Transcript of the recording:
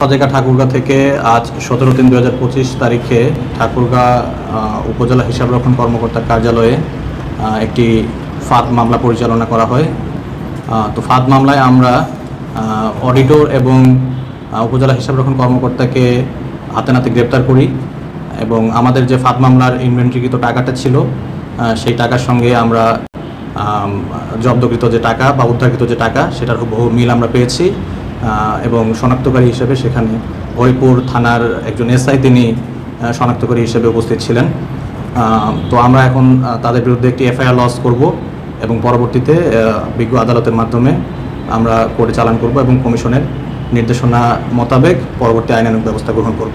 ফাজেকা ঠাকুরগা থেকে আজ সতেরো তিন দু হাজার পঁচিশ তারিখে ঠাকুরগা উপজেলা হিসাবরক্ষণ কর্মকর্তার কার্যালয়ে একটি ফাঁদ মামলা পরিচালনা করা হয়। তো ফাঁদ মামলায় আমরা অডিটর এবং উপজেলা হিসাবরক্ষণ কর্মকর্তাকে হাতে নাতে গ্রেপ্তার করি এবং আমাদের যে ফাঁদ মামলার ইনভেন্টরিকৃত টাকাটা ছিল সেই টাকার সঙ্গে আমরা জব্দকৃত যে টাকা বা উদ্ধারকৃত যে টাকা, সেটার বহু মিল আমরা পেয়েছি। এবং শনাক্তকারী হিসেবে সেখানে হরিপুর থানার একজন এসআই তিনি শনাক্তকারী হিসেবে উপস্থিত ছিলেন। তো আমরা এখন তাদের বিরুদ্ধে একটি এফআইআর লস করব এবং পরবর্তীতে বিজ্ঞ আদালতের মাধ্যমে আমরা কোর্টে চালান করব এবং কমিশনের নির্দেশনা মোতাবেক পরবর্তী আইনানুগ ব্যবস্থা গ্রহণ করব।